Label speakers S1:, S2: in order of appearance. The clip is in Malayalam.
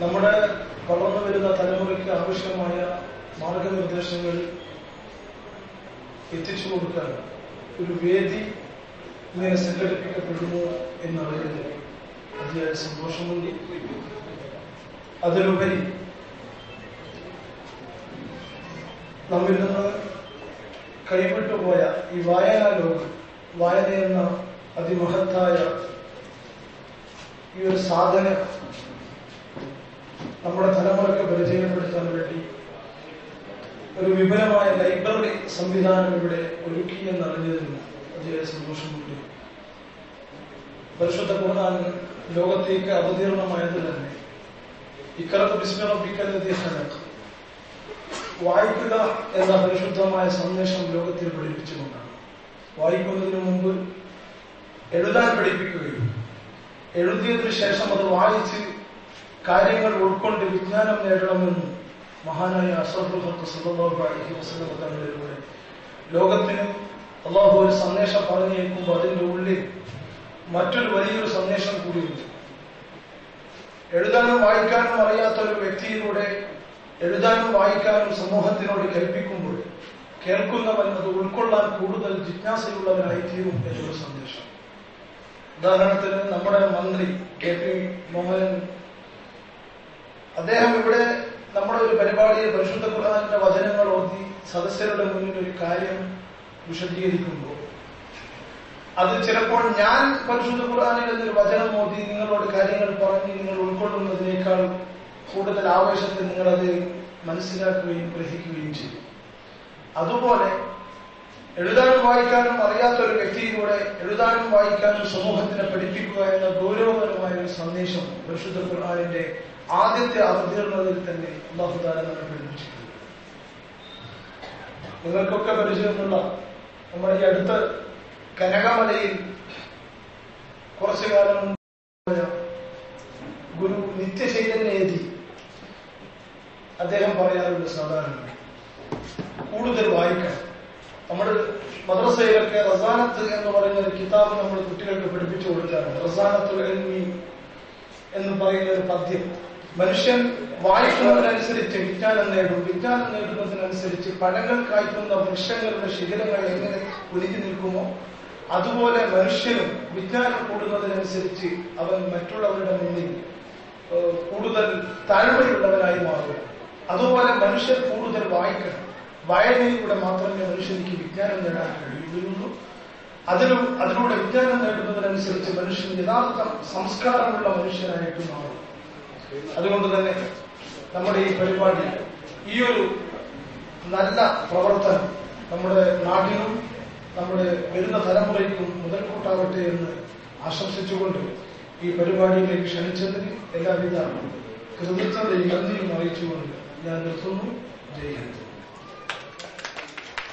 S1: നമ്മുടെ വളർന്നു വരുന്ന തലമുറയ്ക്ക് ആവശ്യമായ മാർഗനിർദ്ദേശങ്ങൾ എത്തിച്ചു കൊടുക്കാൻ ഒരു വേദി ഇങ്ങനെ സംഘടിപ്പിക്കപ്പെടുന്നു എന്നറിയുന്നത് അതിയായ സന്തോഷമുണ്ട്. അതിലുപരി നമ്മിൽ നിന്ന് കൈവിട്ടുപോയ ഈ വായനാ ലോകം വായന എന്ന അതിമഹത്തായ ഈ ഒരു സാധന നമ്മുടെ തലമുറയ്ക്ക് പരിചയപ്പെടുത്താൻ വേണ്ടി ഒരു വിപുലമായ ലൈബ്രറി സംവിധാനം ഇവിടെ ഒരുക്കി എന്നറിഞ്ഞതിന് അതിയായ സന്തോഷമുണ്ട് പരിശുദ്ധ ഖുർആൻ ലോകത്തേക്ക് അവതീർണമായത് തന്നെ ഇക്കറത്ത് വിസ്മരപ്പിക്കാൻ വായിക്കുക എന്ന പരിശുദ്ധമായ സന്ദേശം ലോകത്തിൽ പഠിപ്പിച്ചുകൊണ്ടാണ്. വായിക്കുന്നതിന് മുമ്പ് എഴുതാൻ പഠിപ്പിക്കുകയും എഴുതിയതിനു ശേഷം അത് വായിച്ച് കാര്യങ്ങൾ ഉൾക്കൊണ്ട് വിജ്ഞാനം നേടണമെന്ന് മഹാനായ അസഫുൽ സല്ലല്ലാഹു അലൈഹി തങ്ങളിലൂടെ ലോകത്തിന് അള്ളാഹു ഒരു സന്ദേശം പറഞ്ഞേക്കുമ്പോൾ അതിന്റെ ഉള്ളിൽ മറ്റൊരു വലിയൊരു സന്ദേശം കൂടിയുണ്ട്. എഴുതാനും വായിക്കാനും അറിയാത്ത ഒരു വ്യക്തിയിലൂടെ എഴുതാനും വായിക്കാനും സമൂഹത്തിനോട് കൽപ്പിക്കുമ്പോൾ കേൾക്കുന്നവൻ അത് ഉൾക്കൊള്ളാൻ കൂടുതൽ ജിജ്ഞാസയുള്ളവനായി തീരും എന്നൊരു സന്ദേശം. ഉദാഹരണത്തിന് നമ്മുടെ മന്ത്രി കെ പി മോഹനൻ അദ്ദേഹം ഇവിടെ നമ്മുടെ ഒരു പരിപാടിയിൽ പരിശുദ്ധ ഖുർആാനിന്റെ വചനങ്ങൾ ഓതി സദസ്യരുടെ മുന്നിൽ ഒരു കാര്യം വിശദീകരിക്കുമ്പോൾ അത് ചിലപ്പോൾ ഞാൻ പരിശുദ്ധ ഖുർആാനിൽ എന്നൊരു വചനം ഓതി നിങ്ങളോട് കാര്യങ്ങൾ പറഞ്ഞ് നിങ്ങൾ ഉൾക്കൊള്ളുന്നതിനേക്കാൾ കൂടുതൽ ആവേശത്തിൽ നിങ്ങളത് മനസ്സിലാക്കുകയും ഗ്രഹിക്കുകയും ചെയ്യും. അതുപോലെ എഴുതാനും വായിക്കാനും അറിയാത്ത ഒരു വ്യക്തിയിലൂടെ എഴുതാനും വായിക്കാനും സമൂഹത്തിനെ പഠിപ്പിക്കുക എന്ന ഗൗരവപരമായ ഒരു സന്ദേശം പരിശുദ്ധ ഖുർആാനിന്റെ ആദ്യത്തെ അവതീർണതയിൽ തന്നെ അള്ളാഹുദാല നമ്മെ നിങ്ങൾക്കൊക്കെ പരിചയമുള്ള നമ്മുടെ ഈ അടുത്ത കനകമലയിൽ കുറച്ചു കാലം ഗുരു നിത്യചൈതന്യേതി അദ്ദേഹം പറയാറുണ്ട് സാധാരണ കൂടുതൽ വായിക്കണം. നമ്മൾ മദ്രസയിലൊക്കെ റസാനത്ത് എന്ന് പറയുന്ന ഒരു കിതാബ് നമ്മൾ കുട്ടികൾക്ക് പഠിപ്പിച്ചു കൊടുക്കാറുണ്ട്. റസാനത്തുൽ എൽമി എന്ന് പറയുന്ന ഒരു പദ്യം. മനുഷ്യൻ വായിക്കുന്നതിനനുസരിച്ച് വിജ്ഞാനം നേടും. വിജ്ഞാനം നേടുന്നതിനനുസരിച്ച് പഴങ്ങൾ കായ്ക്കുന്ന വൃക്ഷങ്ങളുടെ ശിഖരങ്ങൾ എങ്ങനെ കുലുക്കി നിൽക്കുമോ അതുപോലെ മനുഷ്യനും വിജ്ഞാനം കൂടുന്നതിനനുസരിച്ച് അവൻ മറ്റുള്ളവരുടെ മുന്നിൽ കൂടുതൽ താഴ്മയുള്ളവനായി മാറും. അതുപോലെ മനുഷ്യൻ കൂടുതൽ വായിക്കണം. വായനയിലൂടെ മാത്രമേ മനുഷ്യനിക്ക് വിജ്ഞാനം നേടാൻ കഴിയുകയുള്ളൂ. അതിലും അതിലൂടെ വിജ്ഞാനം നേടുന്നതിനനുസരിച്ച് മനുഷ്യൻ യഥാർത്ഥ സംസ്കാരമുള്ള മനുഷ്യനായിട്ട് മാറും. അതുകൊണ്ട് തന്നെ നമ്മുടെ ഈ പരിപാടി ഈ ഒരു നല്ല പ്രവർത്തനം നമ്മുടെ നാടിനും നമ്മുടെ വരുന്ന തലമുറയ്ക്കും മുതൽക്കൂട്ടാവട്ടെ എന്ന് ആശംസിച്ചുകൊണ്ട് ഈ പരിപാടിയിലേക്ക് ക്ഷണിച്ചതിന് എല്ലാവിധ കൃതജ്ഞതയും നന്ദിയും അറിയിച്ചുകൊണ്ട് ഞാൻ നിർത്തുന്നു. ജയ്